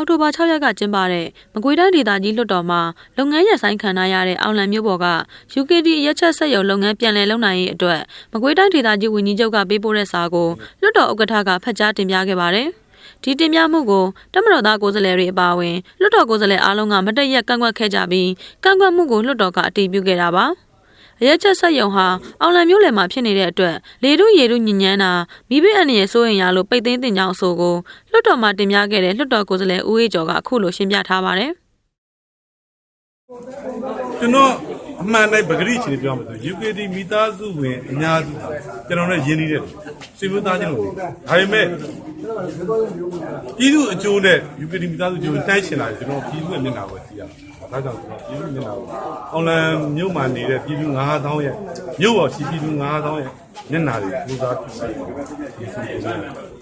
အောက်တိုဘာ6ရက်ကကျင်းပတဲ့မကွေးတိုင်းဒေသကြီးလွှတ်တော်မှာလုပ်ငန်းရဆိုင်ခံထားရတဲ့အောင်လံမျိုးပေါ်က UKD ရက်ချက်ဆက်ရုံလုပ်ငန်းပြန်လည်လုပ်နိုင်ရေးအတွက်မကွေးတိုင်းဒေသကြီးဝန်ကြီးချုပ်ကပေးပို့တဲ့စာကိုလွှတ်တော်ဥက္ကဋ္ဌကဖတ်ကြားတင်ပြခဲ့ပါတယ်။ဒီတင်ပြမှုကိုတမတော်သားကိုယ်စားလှယ်တွေအပါအဝင်လွှတ်တော်ကိုယ်စားလှယ်အားလုံးကမတည့်ရက်ကန့်ကွက်ခဲ့ကြပြီးကန့်ကွက်မှုကိုလွှတ်တော်ကအတည်ပြုခဲ့တာပါ။ အရက်ချက်ဆက်ယုံဟာအောင်လံမျိုးလယ်မှာဖြစ်နေတဲ့အတွက်လေတုရေတုညဉ့်ညမ်းတာမိဘအန္တရာယ်စိုးရင်ရလို့ပိတ်သိမ်းတင်ကြောင်းအဆိုကိုလွှတ်တော်မှာတင်ပြခဲ့တဲ့လွှတ်တော်ကိုယ်စားလှယ်ဦးအေးကျော်ကအခုလိုရှင်းပြထားပါတယ် ကျွန်တော်အမှန်တိုင်းပဂရိချင်းပြောမှာဆို UKD မိသားစုဝင်အများစုကျွန်တော်နဲ့ရင်းနှီးတဲ့စေဘူးသားချင်းလို့ဒါပေမဲ့ပြည်သူအကျိုးနဲ့ UKD မိသားစုအကျိုးတိုက်ရှင်လာတယ်ကျွန်တော်ပြည်သူရဲ့မျက်နှာကိုကြည့်ရအောင်ဒါကြောင့်ကျွန်တော်ပြည်သူမျက်နှာကိုအောင်လံမြို့မှာနေတဲ့ပြည်သူ9000ရဲ့မြို့ပေါ်ရှိပြည်သူ9000ရဲ့မျက်နှာတွေကိုစူးစမ်းကြည့်ရအောင်ဒီဆို